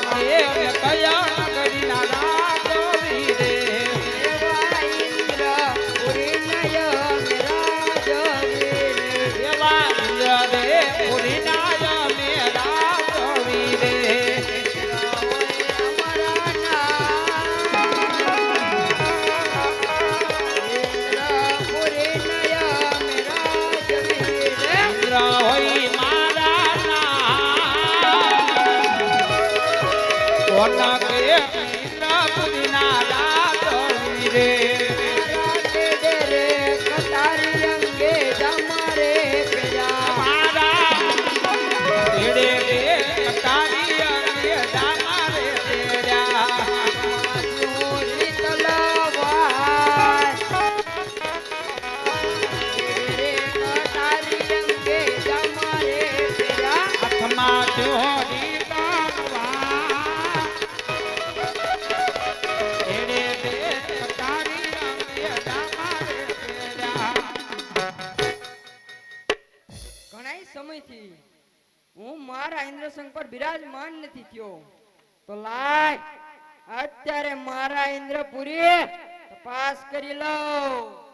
કે કયા નગરીના રાજ ઇન્દ્રસંગ પર નથી થયો. તો લાય અત્યારે મારા ઇન્દ્રપુરી તપાસ કરી લઉં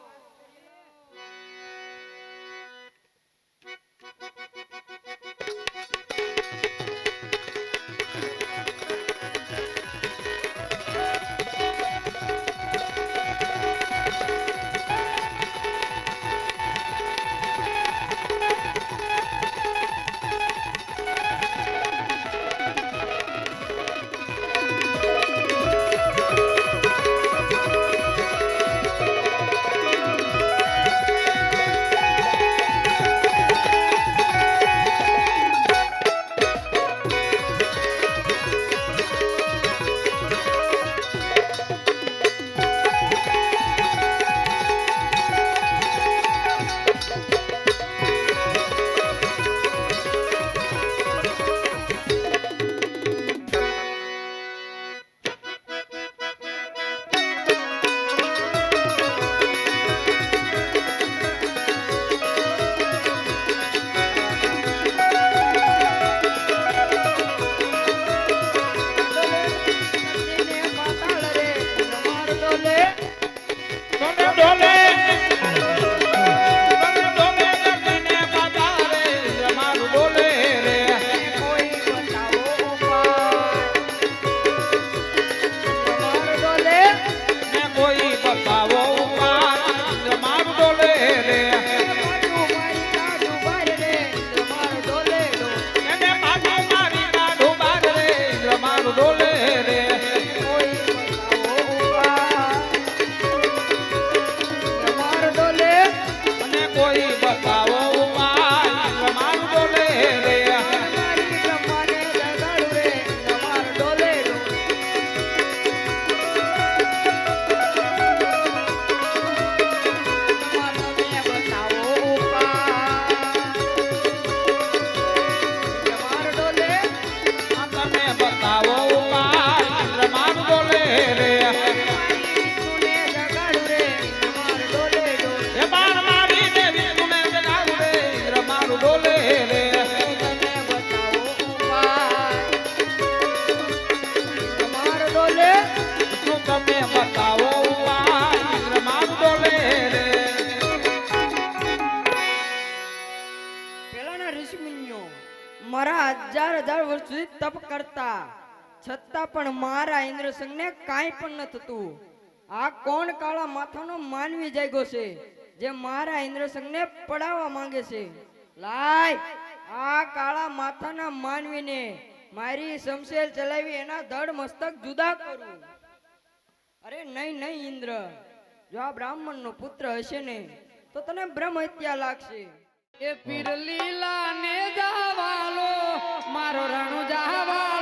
આ કોણ કાળા માથાનો માનવી જાગ્યો છે, જે મારા ઇન્દ્રસંગને પડાવવા માંગે છે? લાય, આ કાળા માથાના માનવીને મારી શમશેર ચલાવી એના ધડ મસ્તક જુદા કરું. અરે નહીં નહીં ઇન્દ્ર. જો આ બ્રાહ્મણ નો પુત્ર હશે ને, તો તને બ્રહ્મ હત્યા લાગશે. એ પીર લીલા ને જાવાલો મારો રાણુ જાવા